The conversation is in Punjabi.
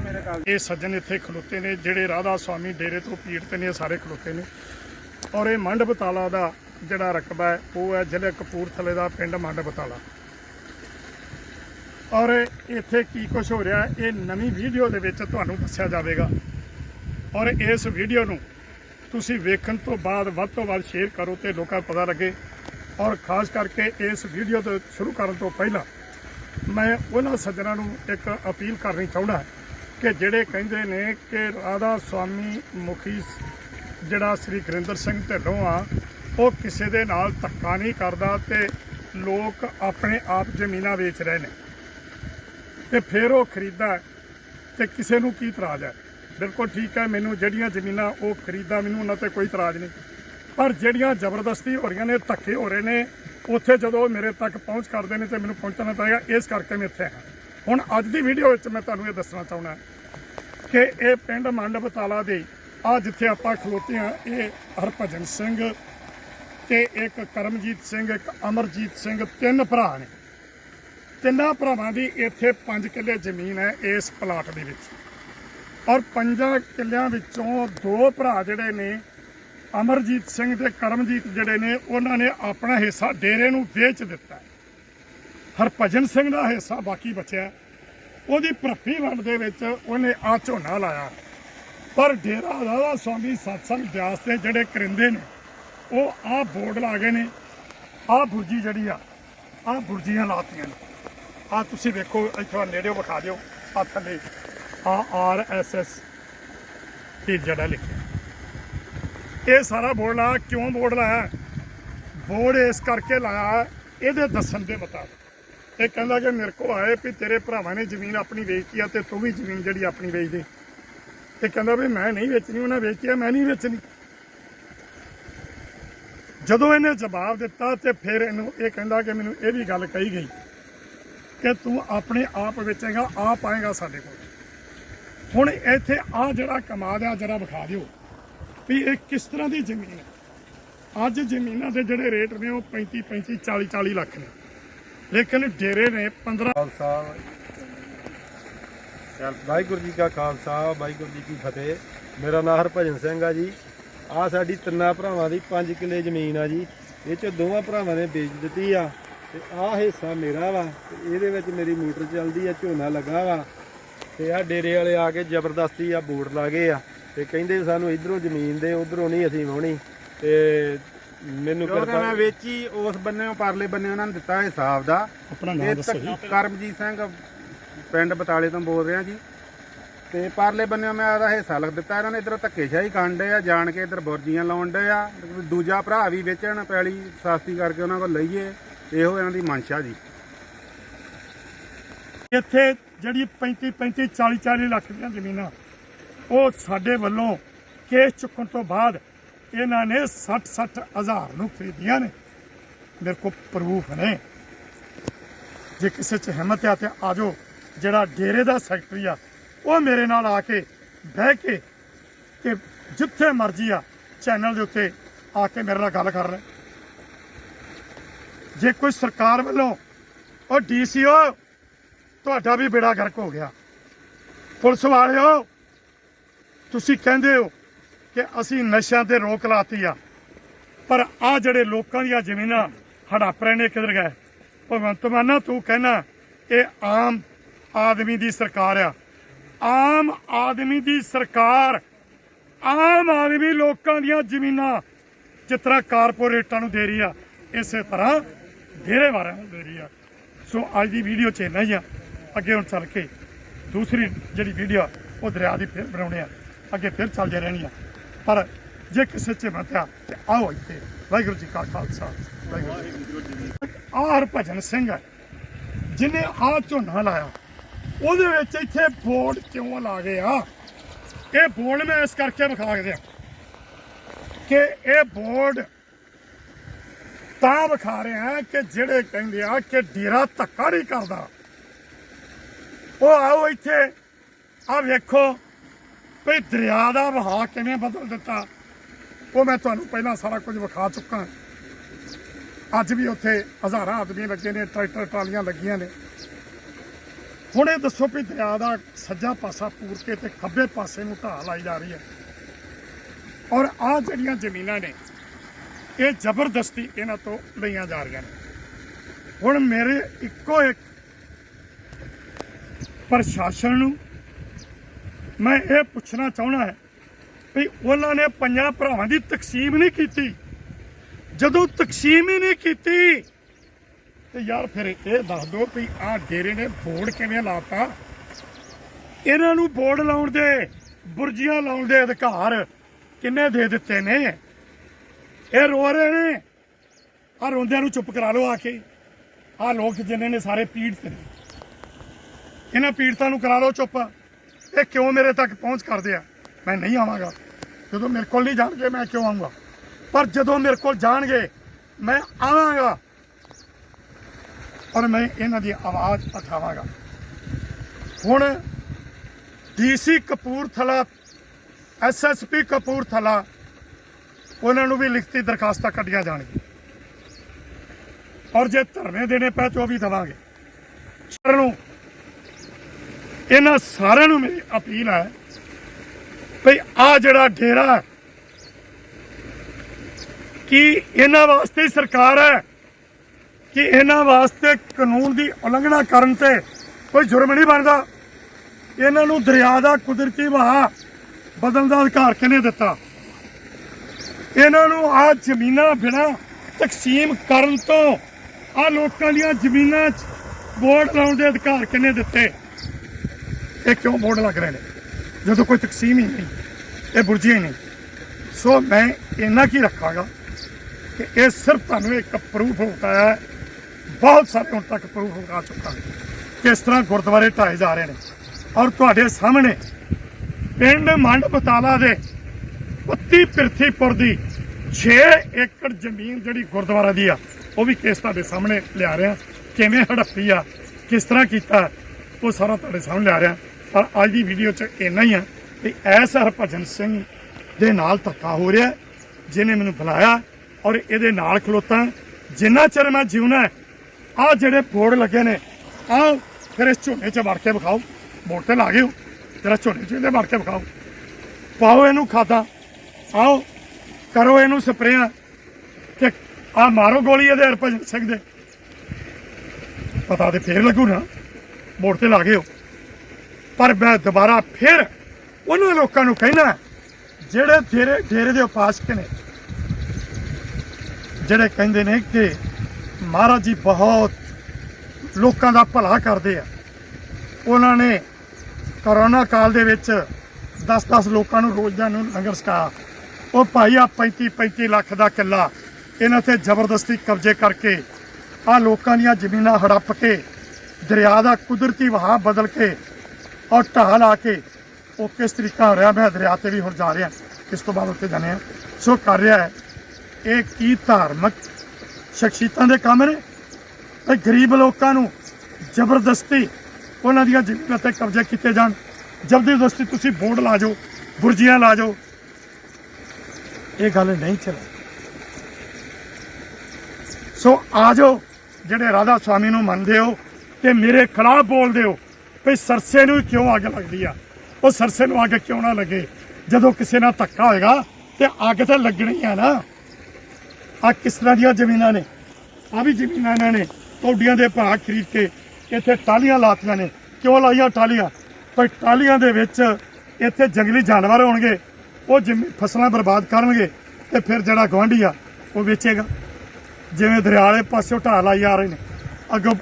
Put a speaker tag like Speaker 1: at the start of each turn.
Speaker 1: ਮੇਰੇ
Speaker 2: ਇਹ ਸੱਜਣ ਇੱਥੇ ਖਲੋਤੇ ਨੇ, ਜਿਹੜੇ ਰਾਧਾ ਸਵਾਮੀ ਡੇਰੇ ਤੋਂ ਪੀੜਤ ਨੇ ਸਾਰੇ ਖਲੋਤੇ ਨੇ। ਔਰ ਇਹ ਮੰਡ ਬਤਾਲਾ ਦਾ ਜਿਹੜਾ ਰਕਬਾ ਹੈ, ਉਹ ਹੈ ਜ਼ਿਲ੍ਹੇ ਕਪੂਰਥਲੇ ਦਾ ਪਿੰਡ ਮੰਡ ਬਤਾਲਾ ਔਰ ਇੱਥੇ ਕੀ ਕੁਝ ਹੋ ਰਿਹਾ, ਇਹ ਨਵੀਂ ਵੀਡੀਓ ਦੇ ਵਿੱਚ ਤੁਹਾਨੂੰ ਦੱਸਿਆ ਜਾਵੇਗਾ। ਔਰ ਇਸ ਵੀਡੀਓ ਨੂੰ ਤੁਸੀਂ ਵੇਖਣ ਤੋਂ ਬਾਅਦ ਵੱਧ ਤੋਂ ਵੱਧ ਸ਼ੇਅਰ ਕਰੋ ਤੇ ਲੋਕਾਂ ਨੂੰ ਪਤਾ ਲੱਗੇ। ਔਰ ਖਾਸ ਕਰਕੇ ਇਸ ਵੀਡੀਓ ਤੋਂ ਸ਼ੁਰੂ ਕਰਨ ਤੋਂ ਪਹਿਲਾਂ ਮੈਂ ਉਹਨਾਂ ਸੱਜਣਾ ਨੂੰ ਇੱਕ ਅਪੀਲ ਕਰਨੀ ਚਾਹੁੰਦਾ ਕਿ ਜਿਹੜੇ ਕਹਿੰਦੇ ਨੇ ਕਿ ਰਾਧਾ ਸਵਾਮੀ ਮੁਖੀ ਜਿਹੜਾ ਸ੍ਰੀ ਗੁਰਿੰਦਰ ਸਿੰਘ ਢਿੱਲੋਂ ਆ, ਉਹ ਕਿਸੇ ਦੇ ਨਾਲ ਧੱਕਾ ਨਹੀਂ ਕਰਦਾ ਤੇ ਲੋਕ ਆਪਣੇ ਆਪ ਜ਼ਮੀਨਾਂ ਵੇਚ ਰਹੇ ਨੇ। ਤੇ ਫਿਰ ਉਹ ਖਰੀਦਾ ਹੈ ਤੇ ਕਿਸੇ ਨੂੰ ਕੀ ਇਤਰਾਜ਼ ਹੈ? ਬਿਲਕੁਲ ਠੀਕ ਹੈ, ਮੈਨੂੰ ਜਿਹੜੀਆਂ ਜ਼ਮੀਨਾਂ ਉਹ ਖਰੀਦਾ ਮੈਨੂੰ ਉਹਨਾਂ ਤੇ ਕੋਈ ਇਤਰਾਜ਼ ਨਹੀਂ। ਪਰ ਜਿਹੜੀਆਂ ਜ਼ਬਰਦਸਤੀ ਹੋ ਰਹੀਆਂ ਨੇ, ਧੱਕੇ ਹੋ ਰਹੇ ਨੇ, ਉੱਥੇ ਜਦੋਂ ਮੇਰੇ ਤੱਕ ਪਹੁੰਚ ਕਰਦੇ ਨੇ ਤੇ ਮੈਨੂੰ ਪਹੁੰਚਣਾ ਪਏਗਾ, ਇਸ ਕਰਕੇ ਮੈਂ ਇੱਥੇ ਹਾਂ ਹੁਣ ਅੱਜ ਦੀ ਵੀਡੀਓ ਵਿੱਚ ਮੈਂ ਤੁਹਾਨੂੰ ਇਹ ਦੱਸਣਾ ਚਾਹੁੰਦਾ ਕਿ ਇਹ ਪਿੰਡ ਮੰਡ ਬਤਾਲਾ ਦੇ ਆ ਜਿੱਥੇ ਆਪਾਂ ਖਲੋਤੇ ਆ ਇਹ ਹਰਭਜਨ ਸਿੰਘ ਤੇ ਇੱਕ ਕਰਮਜੀਤ ਸਿੰਘ, ਇੱਕ ਅਮਰਜੀਤ ਸਿੰਘ, ਤਿੰਨ ਭਰਾ ਨੇ। ਤਿੰਨਾਂ ਭਰਾਵਾਂ ਦੀ ਇੱਥੇ 5 ਕਿੱਲੇ ਜ਼ਮੀਨ ਹੈ ਇਸ ਪਲਾਟ ਦੇ ਵਿੱਚ। ਔਰ ਪੰਜਾਂ ਕਿੱਲਿਆਂ ਵਿੱਚੋਂ ਦੋ ਭਰਾ ਜਿਹੜੇ ਨੇ, ਅਮਰਜੀਤ ਸਿੰਘ ਤੇ ਕਰਮਜੀਤ ਜਿਹੜੇ ਨੇ, ਉਹਨਾਂ ਨੇ ਆਪਣਾ ਹਿੱਸਾ ਡੇਰੇ ਨੂੰ ਵੇਚ ਦਿੱਤਾ। ਹਰਭਜਨ ਸਿੰਘ ਦਾ ਹਿੱਸਾ ਬਾਕੀ ਬਚਿਆ। ਉਹਦੀ ਭਰਪੀ ਵੰਡ ਦੇ ਵਿੱਚ ਉਹਨੇ ਆ ਝੋਨਾ ਲਾਇਆ। ਪਰ ਡੇਰਾ ਰਾਧਾ ਸਵਾਮੀ ਸਤਸੰਗ ਬਿਆਸ ਤੇ ਜਿਹੜੇ ਕਰਿੰਦੇ ਨੇ, ਉਹ ਆ ਬੋਰਡ ਲਾ ਗਏ ਨੇ ਆ ਬੁਰਜੀ ਜਿਹੜੀ ਆ ਆ ਬੁਰਜੀਆਂ ਲਾਤੀਆਂ ਨੇ। ਆ ਤੁਸੀਂ ਵੇਖੋ, ਇੱਥੋਂ ਨੇੜੇ ਵਿਖਾ ਦਿਓ ਆ ਥੱਲੇ ਆ ਆਰ ਐਸ ਐਸ ਇਹ ਜਿਹੜਾ ਲਿਖਿਆ ਇਹ ਸਾਰਾ ਬੋਰਡ ਲਾਇਆ, ਕਿਉਂ ਬੋਰਡ ਲਾਇਆ? ਬੋਰਡ ਇਸ ਕਰਕੇ ਲਾਇਆ, ਇਹਦੇ ਦੱਸਣ ਦੇ ਮੁਤਾਬਕ। ਇਹ ਕਹਿੰਦਾ ਕਿ ਮੇਰੇ ਕੋ ਆਏ ਵੀ ਤੇਰੇ ਭਰਾਵਾਂ ਨੇ ਜ਼ਮੀਨ ਆਪਣੀ ਵੇਚੀ ਆ ਤੇ ਤੂੰ ਵੀ ਜ਼ਮੀਨ ਜਿਹੜੀ ਆਪਣੀ ਵੇਚ ਦੇ। ਤੇ ਕਹਿੰਦਾ ਵੀ ਮੈਂ ਨਹੀਂ ਵੇਚਣੀ, ਉਹਨਾਂ ਵੇਚਿਆ, ਮੈਂ ਨਹੀਂ ਵੇਚਣੀ। ਜਦੋਂ ਇਹਨੇ ਜਵਾਬ ਦਿੱਤਾ ਤੇ ਫਿਰ ਇਹਨੂੰ ਇਹ ਕਹਿੰਦਾ ਕਿ ਮੈਨੂੰ ਇਹ ਵੀ ਗੱਲ ਕਹੀ ਗਈ ਕਿ ਤੂੰ ਆਪਣੇ ਆਪ ਵੇਚੇਗਾ, ਆਪ ਆਏਗਾ ਸਾਡੇ ਕੋਲ। ਹੁਣ ਇੱਥੇ ਆ ਜਿਹੜਾ ਕਮਾਦ ਆ, ਜਰਾ ਵਿਖਾ ਦਿਓ ਵੀ ਇਹ ਕਿਸ ਤਰ੍ਹਾਂ ਦੀ ਜ਼ਮੀਨ ਹੈ ਅੱਜ ਜ਼ਮੀਨਾਂ ਦੇ ਜਿਹੜੇ ਰੇਟ ਨੇ ਉਹ 35 35 40 40 ਲੱਖ ਨੇ। ਲੇਕਿਨ ਡੇਰੇ ਨੇ 15
Speaker 1: ਖਾਲਸਾ। ਚੱਲ, ਵਾਹਿਗੁਰੂ ਜੀ ਕਾ ਖਾਲਸਾ, ਵਾਹਿਗੁਰੂ ਜੀ ਕੀ ਫਤਿਹ। ਮੇਰਾ ਨਾਮ ਹਰਭਜਨ ਸਿੰਘ ਆ ਜੀ। ਆ ਸਾਡੀ ਤਿੰਨਾਂ ਭਰਾਵਾਂ ਦੀ 5 ਕਿੱਲੇ ਜ਼ਮੀਨ ਆ ਜੀ। ਇਹ ਚ ਦੋਵਾਂ ਭਰਾਵਾਂ ਨੇ ਵੇਚ ਦਿੱਤੀ ਆ ਤੇ ਆ ਹਿੱਸਾ ਮੇਰਾ ਵਾ ਤੇ ਇਹਦੇ ਵਿੱਚ ਮੇਰੀ ਮੋਟਰ ਚੱਲਦੀ ਆ, ਝੋਨਾ ਲੱਗਾ ਵਾ। ਤੇ ਆ ਡੇਰੇ ਵਾਲੇ ਆ ਕੇ ਜ਼ਬਰਦਸਤੀ ਆ ਬੋਰਡ ਲਾ ਗਏ ਆ ਤੇ ਕਹਿੰਦੇ ਸਾਨੂੰ ਇਧਰੋਂ ਜ਼ਮੀਨ ਦੇ, ਉਧਰੋਂ ਨਹੀਂ ਅਸੀਂ ਵਾਹੁਣੀ। ਤੇ ਮੈਨੂੰ
Speaker 3: ਕਿਉਂਕਿ
Speaker 1: ਕਿਰਪਾ
Speaker 3: ਮੈਂ ਵੇਚੀ ਉਸ ਬੰਨੇੋਂ ਪਰਲੇ ਬੰਨੇ ਉਹਨਾਂ ਨੇ ਦਿੱਤਾ ਹਿਸਾਬ ਦਾ।
Speaker 2: ਆਪਣਾ
Speaker 3: ਇਹ
Speaker 2: ਨਾਮ ਦੱਸੋ ਜੀ।
Speaker 3: ਕਰਮਜੀਤ ਸਿੰਘ ਪਿੰਡ ਬਤਾਲੇ ਤੋਂ ਬੋਲ ਰਿਹਾ ਜੀ। ਤੇ ਪਰਲੇ ਬੰਨੇੋਂ ਮੈਂ ਆਦਾ ਹਿੱਸਾ ਲਿਖ ਦਿੱਤਾ। ਇਹਨਾਂ ਨੇ ਇਧਰੋਂ ਧੱਕੇਸ਼ਾਹੀ ਕਾਂਡੇ ਆ ਜਾਣ ਕੇ ਇਧਰ ਬੁਰਜੀਆਂ ਲਾਉਣ ਡੇ ਆ। ਦੂਜਾ ਭਰਾ ਵੀ ਵੇਚਣ ਪੈਲੀ ਸਸਤੀ ਕਰਕੇ ਉਹਨਾਂ ਕੋਲ ਲਈਏ। ਇਹੋ ਇਹਨਾਂ ਦੀ ਮਨਸ਼ਾ ਜੀ।
Speaker 2: ਇੱਥੇ ਜਿਹੜੀ 35 35 40 40 ਲੱਖ ਦੀਆਂ ਜ਼ਮੀਨਾਂ ਉਹ ਸਾਡੇ ਵੱਲੋਂ ਕੇਸ ਚੁੱਕਣ ਤੋਂ ਬਾਅਦ ਇਹਨਾਂ ਨੇ 60 60 ਹਜ਼ਾਰ ਨੂੰ ਖਰੀਦੀਆਂ ਨੇ। ਮੇਰੇ ਕੋਲ ਪ੍ਰੂਫ ਨੇ। ਜੇ ਕਿਸੇ 'ਚ ਹਿੰਮਤ ਆ ਤੇ ਆਜੋ, ਜਿਹੜਾ ਡੇਰੇ ਦਾ ਸੈਕਟਰੀ ਆ, ਉਹ ਮੇਰੇ ਨਾਲ ਆ ਕੇ ਬਹਿ ਕੇ ਤੇ ਜਿੱਥੇ ਮਰਜ਼ੀ ਆ, ਚੈਨਲ ਦੇ ਉੱਤੇ ਆ ਕੇ ਮੇਰੇ ਨਾਲ ਗੱਲ ਕਰ ਲੈ। ਜੇ ਕੋਈ ਸਰਕਾਰ ਵੱਲੋਂ ਉਹ ਡੀਸੀਓ, ਤੁਹਾਡਾ ਵੀ ਬੇੜਾ ਗਰਕ ਹੋ ਗਿਆ। ਪੁਲਿਸ ਵਾਲਿਓ, ਤੁਸੀਂ ਕਹਿੰਦੇ ਹੋ ਕਿ ਅਸੀਂ ਨਸ਼ਿਆਂ ਤੇ ਰੋਕ ਲਾਤੀ ਆ। ਪਰ ਆ ਜਿਹੜੇ ਲੋਕਾਂ ਦੀਆਂ ਜ਼ਮੀਨਾਂ ਹੜਾਪਰੇ ਨੇ ਕਿਧਰ ਗਏ? ਭਗਵੰਤ ਮਾਨਾ ਤੂੰ ਕਹਿਣਾ, ਇਹ ਆਮ ਆਦਮੀ ਦੀ ਸਰਕਾਰ ਆ। ਆਮ ਆਦਮੀ ਦੀ ਸਰਕਾਰ, ਆਮ ਆਦਮੀ ਲੋਕਾਂ ਦੀਆਂ ਜ਼ਮੀਨਾਂ ਜਿਸ ਤਰ੍ਹਾਂ ਕਾਰਪੋਰੇਟਾਂ ਨੂੰ ਦੇ ਰਹੀ ਆ, ਇਸੇ ਤਰ੍ਹਾਂ ਡੇਰੇ ਵਾਲਿਆਂ ਨੂੰ ਦੇ ਰਹੀ ਆ। ਸੋ ਅੱਜ ਦੀ ਵੀਡੀਓ ਚ ਇੰਨਾ ਹੀ ਆ। ਅੱਗੇ ਹੁਣ ਚੱਲ ਕੇ ਦੂਸਰੀ ਜਿਹੜੀ ਵੀਡੀਓ ਉਹ ਦਰਿਆ ਦੀ ਫਿਰ ਬਣਾਉਣੇ ਆ। ਅੱਗੇ ਫਿਰ ਚੱਲਦੇ ਰਹਿਣੀ ਆ। ਪਰ ਜੇ ਕਿਸੇ ਚ ਮਤਿਆ ਤੇ ਆਓ ਇੱਥੇ ਵਾਹਿਗੁਰੂ ਜੀ ਕਾ ਖਾਲਸਾ ਵਾਹਿਗੁਰੂ ਜੀ ਕੀ ਫਤਿਹ। ਸਿੰਘ ਹੈ ਆ ਝੋਨਾ ਲਾਇਆ ਉਹਦੇ ਵਿੱਚ ਇੱਥੇ ਬੋਰਡ ਕਿਉਂ ਲਾ ਗਏ ਆ ਇਹ ਬੋਰਡ ਮੈਂ ਇਸ ਕਰਕੇ ਵਿਖਾ ਕੇ ਦਿਆਂ ਕਿ ਇਹ ਬੋਰਡ ਤਾਂ ਵਿਖਾ ਰਿਹਾ ਕਿ ਜਿਹੜੇ ਕਹਿੰਦੇ ਆ ਕਿ ਡੇਰਾ ਧੱਕਾ ਨਹੀਂ ਕਰਦਾ ਉਹ ਆਓ ਇੱਥੇ ਆ ਵੇਖੋ ਵੀ ਦਰਿਆ ਦਾ ਵਹਾਅ ਕਿਵੇਂ ਬਦਲ ਦਿੱਤਾ? ਉਹ ਮੈਂ ਤੁਹਾਨੂੰ ਪਹਿਲਾਂ ਸਾਰਾ ਕੁਝ ਵਿਖਾ ਚੁੱਕਾ ਅੱਜ ਵੀ ਉੱਥੇ ਹਜ਼ਾਰਾਂ ਆਦਮੀ ਲੱਗੇ ਨੇ, ਟਰੈਕਟਰ ਟਰਾਲੀਆਂ ਲੱਗੀਆਂ ਨੇ। ਹੁਣ ਇਹ ਦੱਸੋ ਵੀ ਦਰਿਆ ਦਾ ਸੱਜਾ ਪਾਸਾ ਪੂਰ ਕੇ ਤੇ ਖੱਬੇ ਪਾਸੇ ਨੂੰ ਢਾਹ ਲਾਈ ਜਾ ਰਹੀ ਹੈ। ਔਰ ਆ ਜਿਹੜੀਆਂ ਜ਼ਮੀਨਾਂ ਨੇ, ਇਹ ਜ਼ਬਰਦਸਤੀ ਇਹਨਾਂ ਤੋਂ ਲਈਆਂ ਜਾ ਰਹੀਆਂ ਨੇ। ਹੁਣ ਮੇਰੇ ਇੱਕੋ ਇੱਕ ਪ੍ਰਸ਼ਾਸਨ ਨੂੰ ਮੈਂ ਇਹ ਪੁੱਛਣਾ ਚਾਹੁੰਦਾ ਹੈ ਵੀ ਉਹਨਾਂ ਨੇ ਪੰਜਾਂ ਭਰਾਵਾਂ ਦੀ ਤਕਸੀਮ ਨਹੀਂ ਕੀਤੀ। ਜਦੋਂ ਤਕਸੀਮ ਹੀ ਨਹੀਂ ਕੀਤੀ, ਤੇ ਯਾਰ ਫਿਰ ਇਹ ਦੱਸ ਦਿਓ ਵੀ ਆਹ ਡੇਰੇ ਨੇ ਬੋਰਡ ਕਿਵੇਂ ਲਾਤਾ? ਇਹਨਾਂ ਨੂੰ ਬੋਰਡ ਲਾਉਣ ਦੇ, ਬੁਰਜੀਆਂ ਲਾਉਣ ਦੇ ਅਧਿਕਾਰ ਕਿੰਨੇ ਦੇ ਦਿੱਤੇ ਨੇ? ਇਹ ਰੋ ਰਹੇ ਨੇ। ਆ ਰੋਂਦਿਆਂ ਨੂੰ ਚੁੱਪ ਕਰਾ ਲਓ ਆ ਕੇ। ਆ ਲੋਕ ਜਿੰਨੇ ਨੇ ਸਾਰੇ ਪੀੜਤ ਨੇ। ਇਹਨਾਂ ਪੀੜਤਾਂ ਨੂੰ ਕਰਾ ਲਓ ਚੁੱਪ। ਇਹ ਕਿਉਂ ਮੇਰੇ ਤੱਕ ਪਹੁੰਚ ਕਰਦੇ ਆ? ਮੈਂ ਨਹੀਂ ਆਵਾਂਗਾ। ਜਦੋਂ ਮੇਰੇ ਕੋਲ ਨਹੀਂ ਜਾਣਗੇ, ਮੈਂ ਕਿਉਂ ਆਉਂਗਾ ਪਰ ਜਦੋਂ ਮੇਰੇ ਕੋਲ ਜਾਣਗੇ, ਮੈਂ ਆਵਾਂਗਾ। ਔਰ ਮੈਂ ਇਹਨਾਂ ਦੀ ਆਵਾਜ਼ ਉਠਾਵਾਂਗਾ। ਹੁਣ ਡੀਸੀ ਕਪੂਰਥਲਾ ਐਸਐਸਪੀ ਕਪੂਰਥਲਾ, ਉਹਨਾਂ ਨੂੰ ਵੀ ਲਿਖਤੀ ਦਰਖਾਸਤਾਂ ਕੱਢੀਆਂ ਜਾਣਗੀਆਂ। ਔਰ ਜੇ ਧਰਨੇ ਦੇਣੇ ਪਏ ਤਾਂ ਉਹ ਵੀ ਦਵਾਂਗੇ। ਸ਼ਹਿਰ ਨੂੰ ਇਹਨਾਂ ਸਾਰਿਆਂ ਨੂੰ ਮੇਰੀ ਅਪੀਲ ਹੈ ਭਈ ਆ ਜਿਹੜਾ ਡੇਰਾ ਕਿ ਇਹਨਾਂ ਵਾਸਤੇ ਸਰਕਾਰ ਹੈ? ਕਿ ਇਹਨਾਂ ਵਾਸਤੇ ਕਾਨੂੰਨ ਦੀ ਉਲੰਘਣਾ ਕਰਨ ਤੇ ਕੋਈ ਜੁਰਮ ਨਹੀਂ ਬਣਦਾ? ਇਹਨਾਂ ਨੂੰ ਦਰਿਆ ਦਾ ਕੁਦਰਤੀ ਵਹਾਅ ਬਦਲਣ ਦਾ ਅਧਿਕਾਰ ਕਿਹਨੇ ਦਿੱਤਾ? ਇਹਨਾਂ ਨੂੰ ਆ ਜ਼ਮੀਨਾਂ ਬਿਨਾ ਤਕਸੀਮ ਕਰਨ ਤੋਂ ਆ ਲੋਕਾਂ ਦੀਆਂ ਜ਼ਮੀਨਾਂ 'ਚ ਵੋਟ ਲਾਉਣ ਦੇ ਅਧਿਕਾਰ ਕਿਹਨੇ ਦਿੱਤੇ? ਇਹ ਕਿਉਂ ਬੋਰਡ ਲੱਗ ਰਹੇ ਨੇ? ਜਦੋਂ ਕੋਈ ਤਕਸੀਮ ਹੀ ਨਹੀਂ, ਇਹ ਬੁਰਜੀਆਂ ਹੀ ਨਹੀਂ। ਸੋ ਮੈਂ ਇੰਨਾ ਕੀ ਰੱਖਾਂਗਾ ਕਿ ਇਹ ਸਿਰਫ ਤੁਹਾਨੂੰ ਇੱਕ ਪ੍ਰੂਫ ਹੁੰਦਾ ਹੈ। ਬਹੁਤ ਸਾਰੇ ਹੁਣ ਤੱਕ ਪ੍ਰੂਫ ਆ ਚੁੱਕਾ। ਹੈ ਕਿਸ ਤਰ੍ਹਾਂ ਗੁਰਦੁਆਰੇ ਢਾਏ ਜਾ ਰਹੇ ਨੇ। ਔਰ ਤੁਹਾਡੇ ਸਾਹਮਣੇ ਪਿੰਡ ਮੰਡ ਬਤਾਲਾ ਦੇ ਪੱਤੀ ਪਿਰਥੀਪੁਰ ਦੀ 6 ਏਕੜ ਜ਼ਮੀਨ ਜਿਹੜੀ ਗੁਰਦੁਆਰਾ ਦੀ ਆ, ਉਹ ਵੀ ਕੇਸ ਤੁਹਾਡੇ ਸਾਹਮਣੇ ਲਿਆ ਰਿਹਾ। ਕਿਵੇਂ ਹੜੱਪੀ ਆ, ਕਿਸ ਤਰ੍ਹਾਂ ਕੀਤਾ, ਉਹ ਸਾਰਾ ਤੁਹਾਡੇ ਸਾਹਮਣੇ ਲਿਆ ਰਿਹਾ। ਪਰ ਅੱਜ ਦੀ ਵੀਡੀਓ 'ਚ ਇੰਨਾ ਹੀ ਆ ਕਿ ਐਸ ਹਰਭਜਨ ਸਿੰਘ ਦੇ ਨਾਲ ਧੱਕਾ ਹੋ ਰਿਹਾ ਜਿਹਨੇ ਮੈਨੂੰ ਬੁਲਾਇਆ ਔਰ ਇਹਦੇ ਨਾਲ ਖਲੋਤਾ ਜਿੰਨਾ ਚਿਰ ਮੈਂ ਜਿਉਣਾ ਆ ਜਿਹੜੇ ਬੋਰਡ ਲੱਗੇ ਨੇ ਆ ਫਿਰ ਇਸ ਝੋਨੇ 'ਚ ਵੜ ਕੇ ਵਿਖਾਓ। ਬੋਰਡ ਤੇ ਲਾ ਗਏ ਹੋ ਜਰਾ ਝੋਨੇ 'ਚ ਇਹਦੇ ਵੜ ਕੇ ਵਿਖਾਓ। ਪਾਓ ਇਹਨੂੰ ਖਾਦਾ। ਆਓ, ਕਰੋ ਇਹਨੂੰ ਸਪਰੇਆਂ। ਤੇ ਆ ਮਾਰੋ ਗੋਲੀ ਇਹਦੇ ਹਰਭਜਨ ਸਿੰਘ ਦੇ। ਪਤਾ ਤੇ ਫੇਰ ਲੱਗੂ ਨਾ। ਮੋੜ ਤੇ ਲਾ ਗਏ ਹੋ ਪਰ ਮੈਂ ਦੁਬਾਰਾ ਫਿਰ ਉਹਨਾਂ ਲੋਕਾਂ ਨੂੰ ਕਹਿਣਾ ਜਿਹੜੇ ਡੇਰੇ ਡੇਰੇ ਦੇ ਉਪਾਸਕ ਨੇ, ਜਿਹੜੇ ਕਹਿੰਦੇ ਨੇ ਕਿ ਮਹਾਰਾਜ ਜੀ ਬਹੁਤ ਲੋਕਾਂ ਦਾ ਭਲਾ ਕਰਦੇ ਆ। ਉਹਨਾਂ ਨੇ ਕਰੋਨਾ ਕਾਲ ਦੇ ਵਿੱਚ 10-10 ਲੋਕਾਂ ਨੂੰ ਰੋਜ਼ਾਨਾ ਨੂੰ ਲੰਗਰ ਛਕਾਇਆ ਉਹ ਭਾਈ ਆ 35-35 ਲੱਖ ਦਾ ਕਿੱਲਾ ਇਹਨਾਂ ਤੇ ਜ਼ਬਰਦਸਤੀ ਕਬਜ਼ੇ ਕਰਕੇ ਆ ਲੋਕਾਂ ਦੀਆਂ ਜ਼ਮੀਨਾਂ ਹੜੱਪ ਕੇ ਦਰਿਆ ਦਾ ਕੁਦਰਤੀ ਵਹਾਅ ਬਦਲ ਕੇ ਔਰ ਢਾਹ ਲਾ ਕੇ ਉਹ ਕਿਸ ਤਰੀਕਾ ਹੋ ਰਿਹਾ, ਮੈਂ ਦਰਿਆ ਤੇ ਵੀ ਹੁਣ ਜਾ ਰਿਹਾ, ਇਸ ਤੋਂ ਬਾਅਦ ਉੱਥੇ ਜਾਣੇ ਆ। ਸੋ ਕਰ ਰਿਹਾ ਹੈ, ਇਹ ਕੀ ਧਾਰਮਿਕ ਸ਼ਖਸੀਅਤਾਂ ਦੇ ਕੰਮ ਨੇ? ਤੇ ਗਰੀਬ ਲੋਕਾਂ ਨੂੰ ਜ਼ਬਰਦਸਤੀ ਉਹਨਾਂ ਦੀਆਂ ਜ਼ਮੀਨਾਂ ਤੇ ਕਬਜ਼ੇ ਕੀਤੇ ਜਾਣ। ਜ਼ਬਰਦਸਤੀ ਤੁਸੀਂ ਬੋਰਡ ਲਾ ਜਾਓ, ਬੁਰਜੀਆਂ ਲਾ ਜਾਓ। ਇਹ ਗੱਲ ਨਹੀਂ ਚੱਲਦੀ। ਸੋ ਆ ਜਾਓ, ਜਿਹੜੇ ਰਾਧਾ ਸਵਾਮੀ ਨੂੰ ਮੰਨਦੇ ਹੋ ਤੇ ਮੇਰੇ ਖਿਲਾਫ ਬੋਲਦੇ ਹੋ। ਵੀ ਸਰਸੇ ਨੂੰ ਕਿਉਂ ਅੱਗ ਲੱਗਦੀ ਆ? ਉਹ ਸਰਸੇ ਨੂੰ ਅੱਗ ਕਿਉਂ ਨਾ ਲੱਗੇ? ਜਦੋਂ ਕਿਸੇ ਨਾਲ ਧੱਕਾ ਹੋਏਗਾ ਤੇ ਅੱਗ ਤਾਂ ਲੱਗਣੀ ਆ ਨਾ। ਆ ਕਿਸ ਤਰ੍ਹਾਂ ਦੀਆਂ ਜ਼ਮੀਨਾਂ ਨੇ? ਆ ਵੀ ਜ਼ਮੀਨਾਂ ਇਹਨਾਂ ਨੇ। ਕੌਡੀਆਂ ਦੇ ਭਾਅ ਖਰੀਦ ਕੇ ਇੱਥੇ ਟਾਲੀਆਂ ਲਾਤੀਆਂ ਨੇ। ਕਿਉਂ ਲਾਈਆਂ ਟਾਲੀਆਂ ਪਰ ਟਾਲੀਆਂ ਦੇ ਵਿੱਚ ਇੱਥੇ ਜੰਗਲੀ ਜਾਨਵਰ ਹੋਣਗੇ। ਉਹ ਜ਼ਮੀ- ਫਸਲਾਂ ਬਰਬਾਦ ਕਰਨਗੇ ਤੇ ਫਿਰ ਜਿਹੜਾ ਗਵਾਂਢੀ ਆ, ਉਹ ਵੇਚੇਗਾ। ਜਿਵੇਂ ਦਰਿਆਲੇ ਵਾਲੇ ਪਾਸਿਓਂ ਢਾਹ ਲਾਈ ਆ ਰਹੇ ਨੇ। ਅੱਗੋਂ